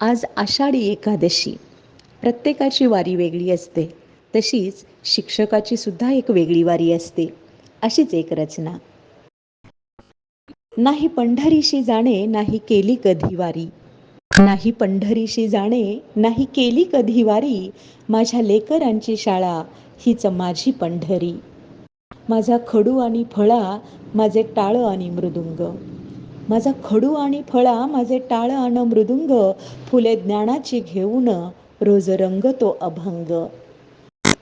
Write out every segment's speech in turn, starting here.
आज आषाढी एकादशी. प्रत्येकाची वारी वेगळी असते. तशीच शिक्षकाची सुद्धा एक वेगळी वारी असते. अशीच एक रचना. नाही पंढरीशी जाणे नाही केली कधी वारी. नाही पंढरीशी जाणे नाही केली कधी वारी. माझ्या लेकरांची शाळा हीच माझी पंढरी. माझा खडू आणि फळा माझे टाळं आणि मृदुंग. माझा खडू आणि फळा माझे टाळं आणि मृदुंग फुले ज्ञानाची घेऊन रोज रंगतो अभंग.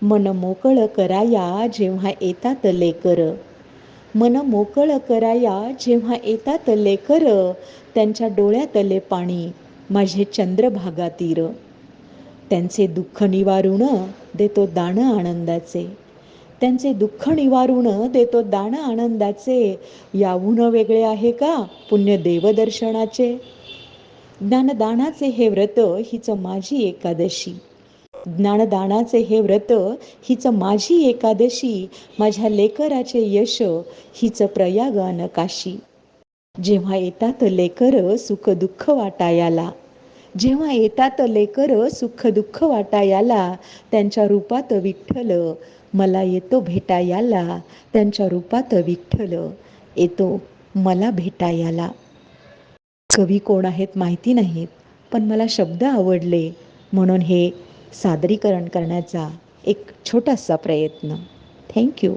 मन मोकळ कराया जेव्हा येतात लेकर. मन मोकळ कराया जेव्हा येतात लेकर त्यांच्या डोळ्यातले पाणी माझे चंद्रभागा तीर त्यांचे दुःख निवारून देतो दान आनंदाचे. त्यांचे दुःख निवारून देतो दान आनंदाचे याहून वेगळे आहे का? पुण्य देवदर्शनाचे. ज्ञानदानाचे हे व्रत हिच माझी एकादशी. ज्ञानदानाचे हे व्रत हिच माझी एकादशी माझ्या लेकराचे यश हिच प्रयागान काशी जेव्हा येतात लेकर सुख दुःख वाटायाला जेव्हा येतात लेकर सुख दुःख वाटायाला त्यांच्या रूपात विठ्ठल मला येतो भेटायाला त्यांच्या रूपात विठ्ठल येतो मला भेटायाला. कवी कोण आहेत माहिती नाहीत पण मला शब्द आवडले म्हणून हे सादरीकरण करण्याचा एक छोटासा प्रयत्न. थँक्यू